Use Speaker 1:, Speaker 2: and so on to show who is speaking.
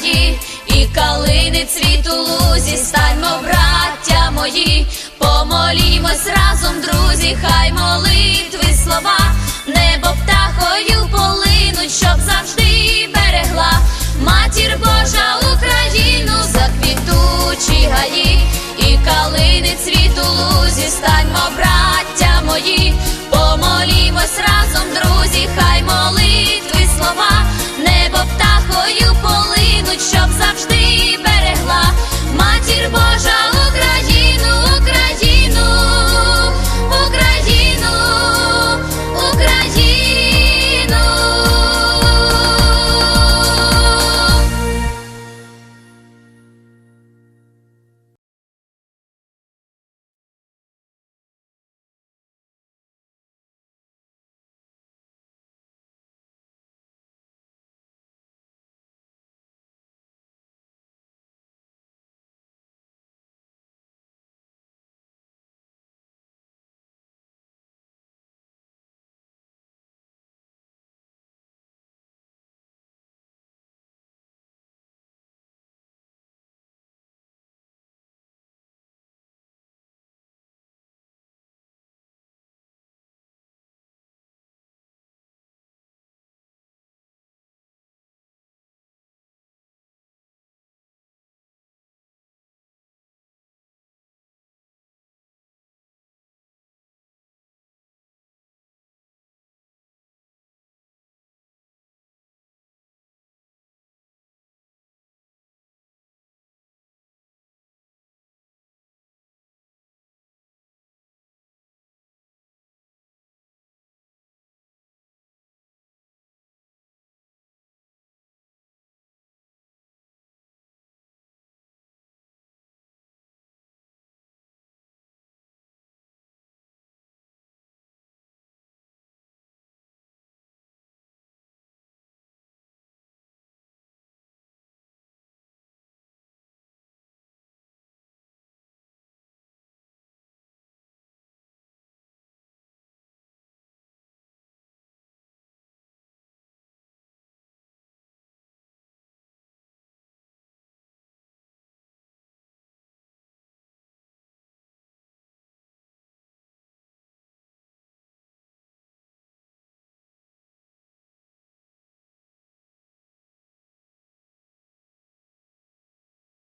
Speaker 1: Гаї і калини цвіту лузі, станьмо, браття мої, помолімось разом, друзі, хай молитви слова, небо птахою полинуть, щоб завжди завжди